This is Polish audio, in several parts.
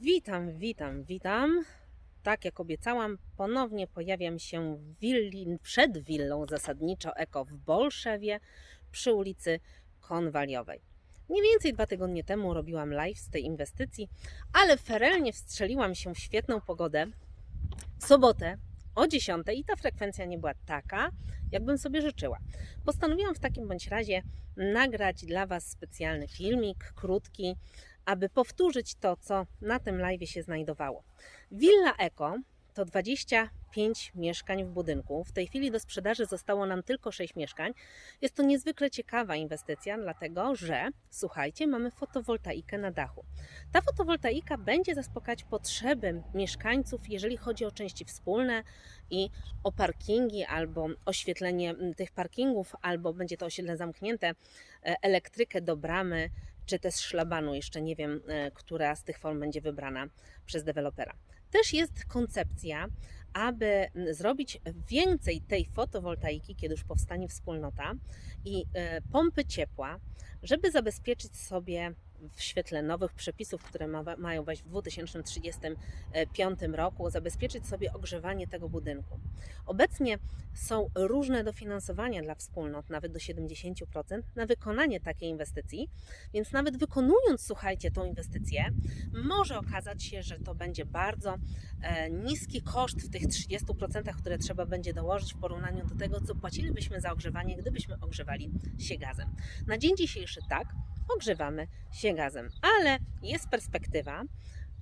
Witam, witam, witam. Tak jak obiecałam, ponownie pojawiam się w willi, przed willą zasadniczo Eko w Bolszewie przy ulicy Konwaliowej. Mniej więcej dwa tygodnie temu robiłam live z tej inwestycji, ale ferelnie wstrzeliłam się w świetną pogodę w sobotę o 10 i ta frekwencja nie była taka, jakbym sobie życzyła. Postanowiłam w takim bądź razie nagrać dla Was specjalny filmik, krótki, aby powtórzyć to, co na tym live się znajdowało. Villa Eko to 25 mieszkań w budynku. W tej chwili do sprzedaży zostało nam tylko 6 mieszkań. Jest to niezwykle ciekawa inwestycja, dlatego że, słuchajcie, mamy fotowoltaikę na dachu. Ta fotowoltaika będzie zaspokać potrzeby mieszkańców, jeżeli chodzi o części wspólne i o parkingi albo oświetlenie tych parkingów, albo będzie to osiedle zamknięte, e, elektrykę do bramy, czy też szlabanu. Jeszcze nie wiem, e, która z tych form będzie wybrana przez dewelopera. Też jest koncepcja, aby zrobić więcej tej fotowoltaiki, kiedy już powstanie wspólnota i e, pompy ciepła, żeby zabezpieczyć sobie w świetle nowych przepisów, które ma, mają wejść w 2035 roku, zabezpieczyć sobie ogrzewanie tego budynku. Obecnie są różne dofinansowania dla wspólnot, nawet do 70% na wykonanie takiej inwestycji, więc nawet wykonując, słuchajcie, tą inwestycję, może okazać się, że to będzie bardzo e, niski koszt w tych 30%, które trzeba będzie dołożyć w porównaniu do tego, co płacilibyśmy za ogrzewanie, gdybyśmy ogrzewali się gazem. Na dzień dzisiejszy tak, ogrzewamy się gazem, ale jest perspektywa,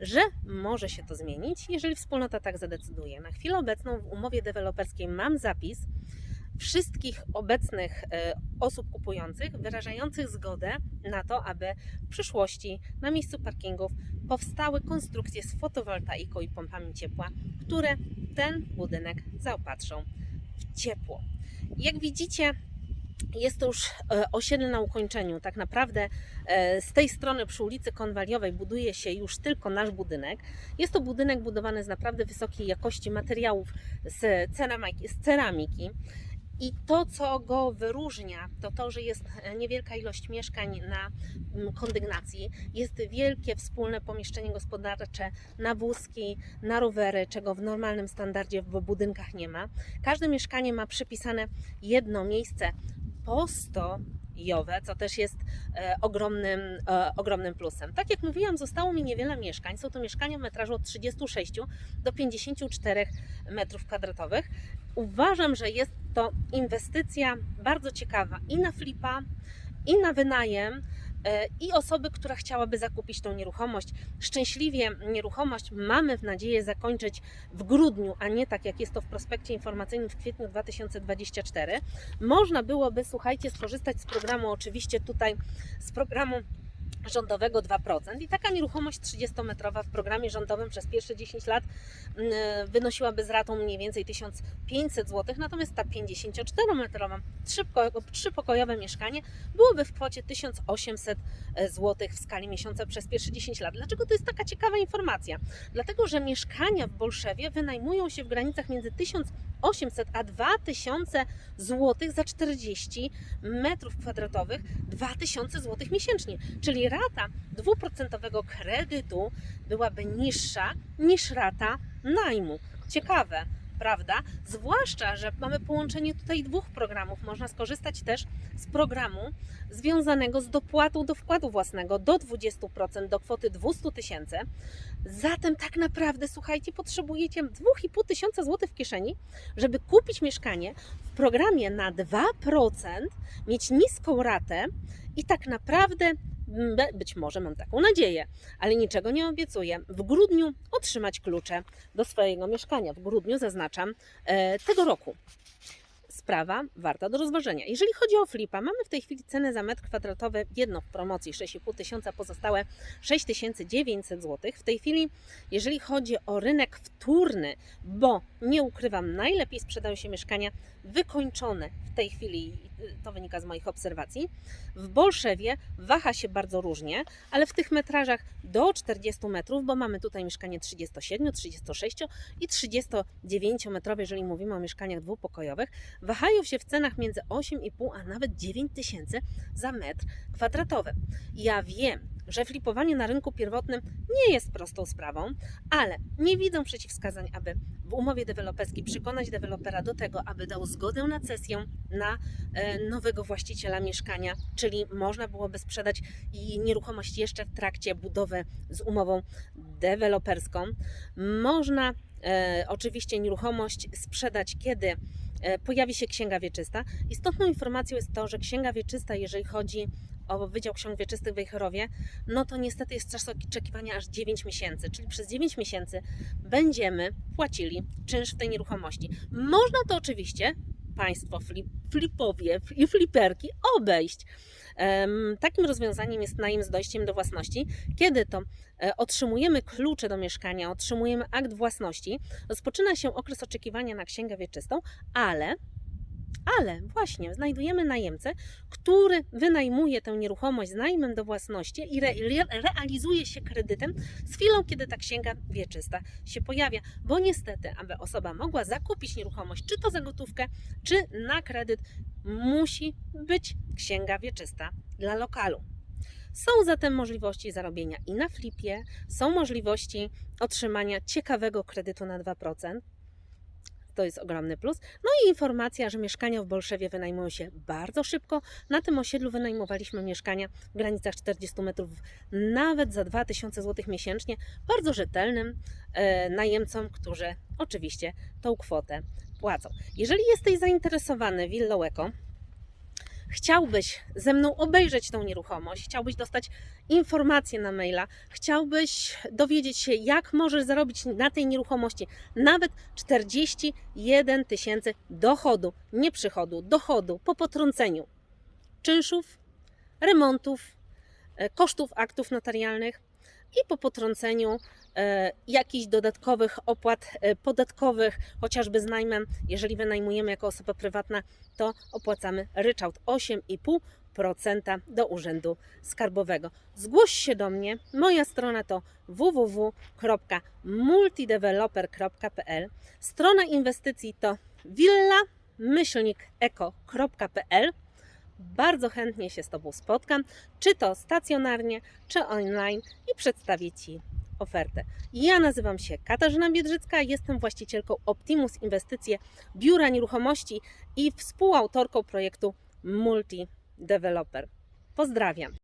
że może się to zmienić, jeżeli wspólnota tak zadecyduje. Na chwilę obecną w umowie deweloperskiej mam zapis wszystkich obecnych e, osób kupujących wyrażających zgodę na to, aby w przyszłości na miejscu parkingów powstały konstrukcje z fotowoltaiką i pompami ciepła, które ten budynek zaopatrzą w ciepło. Jak widzicie, jest to już e, osiedle na ukończeniu. Tak naprawdę e, z tej strony przy ulicy Konwaliowej buduje się już tylko nasz budynek. Jest to budynek budowany z naprawdę wysokiej jakości materiałów z ceramiki. I to, co go wyróżnia, to to, że jest e, niewielka ilość mieszkań na mm, kondygnacji, jest wielkie wspólne pomieszczenie gospodarcze na wózki, na rowery, czego w normalnym standardzie w budynkach nie ma. Każde mieszkanie ma przypisane jedno miejsce postojowe, co też jest e, ogromnym, e, ogromnym plusem. Tak jak mówiłam, zostało mi niewiele mieszkań. Są to mieszkania w metrażu od 36 do 54 metrów kwadratowych. Uważam, że jest to inwestycja bardzo ciekawa i na flipa, i na wynajem. E, I osoby, która chciałaby zakupić tą nieruchomość. Szczęśliwie nieruchomość mamy w nadzieję zakończyć w grudniu, a nie tak jak jest to w prospekcie informacyjnym w kwietniu 2024. Można byłoby, słuchajcie, skorzystać z programu, oczywiście tutaj z programu rządowego 2% i taka nieruchomość 30-metrowa w programie rządowym przez pierwsze 10 lat mm, wynosiłaby z ratą mniej więcej 1500 zł, natomiast ta 54-metrowa trzypoko- trzypokojowe mieszkanie byłoby w kwocie 1800 zł w skali miesiąca przez pierwsze 10 lat. Dlaczego to jest taka ciekawa informacja? Dlatego, że mieszkania w Bolszewie wynajmują się w granicach między 1800 a 2000 zł za 40 metrów kwadratowych, 2000 zł miesięcznie. Czyli rata dwuprocentowego kredytu byłaby niższa niż rata najmu. Ciekawe, prawda? Zwłaszcza, że mamy połączenie tutaj dwóch programów. Można skorzystać też z programu związanego z dopłatą do wkładu własnego do 20% do kwoty 200 tysięcy. Zatem tak naprawdę, słuchajcie, potrzebujecie 2,5 tysiąca złotych w kieszeni, żeby kupić mieszkanie w programie na 2%, mieć niską ratę i tak naprawdę być może mam taką nadzieję, ale niczego nie obiecuję. W grudniu otrzymać klucze do swojego mieszkania. W grudniu zaznaczam e, tego roku. Sprawa warta do rozważenia. Jeżeli chodzi o flipa, mamy w tej chwili cenę za metr kwadratowy jedno w promocji 6,5 tysiąca, pozostałe 6900 zł. W tej chwili, jeżeli chodzi o rynek wtórny, bo nie ukrywam, najlepiej sprzedają się mieszkania wykończone w tej chwili, to wynika z moich obserwacji. W Bolszewie waha się bardzo różnie, ale w tych metrażach do 40 metrów, bo mamy tutaj mieszkanie 37, 36 i 39 metrowe, jeżeli mówimy o mieszkaniach dwupokojowych, wahają się w cenach między 8,5 a nawet 9 tysięcy za metr kwadratowy. Ja wiem, że flipowanie na rynku pierwotnym nie jest prostą sprawą, ale nie widzą przeciwwskazań, aby w umowie deweloperskiej przekonać dewelopera do tego, aby dał zgodę na cesję na e, nowego właściciela mieszkania, czyli można byłoby sprzedać nieruchomość jeszcze w trakcie budowy z umową deweloperską. Można e, oczywiście nieruchomość sprzedać, kiedy e, pojawi się księga wieczysta. Istotną informacją jest to, że księga wieczysta, jeżeli chodzi o Wydział Ksiąg Wieczystych w Wejherowie, no to niestety jest czas oczekiwania aż 9 miesięcy, czyli przez 9 miesięcy będziemy płacili czynsz w tej nieruchomości. Można to oczywiście Państwo flip, flipowie i fliperki obejść. Takim rozwiązaniem jest najem z dojściem do własności. Kiedy to e, otrzymujemy klucze do mieszkania, otrzymujemy akt własności, rozpoczyna się okres oczekiwania na księgę wieczystą, ale ale właśnie znajdujemy najemcę, który wynajmuje tę nieruchomość z najmem do własności i re, re, realizuje się kredytem z chwilą, kiedy ta księga wieczysta się pojawia. Bo niestety, aby osoba mogła zakupić nieruchomość, czy to za gotówkę, czy na kredyt, musi być księga wieczysta dla lokalu. Są zatem możliwości zarobienia i na flipie, są możliwości otrzymania ciekawego kredytu na 2%. To jest ogromny plus. No i informacja, że mieszkania w Bolszewie wynajmują się bardzo szybko. Na tym osiedlu wynajmowaliśmy mieszkania w granicach 40 metrów, nawet za 2000 zł miesięcznie, bardzo rzetelnym e, najemcom, którzy oczywiście tą kwotę płacą. Jeżeli jesteś zainteresowany willą Eko, chciałbyś ze mną obejrzeć tą nieruchomość, chciałbyś dostać informacje na maila, chciałbyś dowiedzieć się, jak możesz zarobić na tej nieruchomości nawet 41 tysięcy dochodu, nie przychodu, dochodu po potrąceniu czynszów, remontów, kosztów aktów notarialnych i po potrąceniu e, jakichś dodatkowych opłat e, podatkowych, chociażby z najmem, jeżeli wynajmujemy jako osoba prywatna, to opłacamy ryczałt 8,5% do Urzędu Skarbowego. Zgłoś się do mnie. Moja strona to www.multideveloper.pl. Strona inwestycji to villa-eko.pl. Bardzo chętnie się z Tobą spotkam, czy to stacjonarnie, czy online i przedstawię Ci ofertę. Ja nazywam się Katarzyna Biedrzycka, jestem właścicielką Optimus Inwestycje Biura Nieruchomości i współautorką projektu Multi Developer. Pozdrawiam.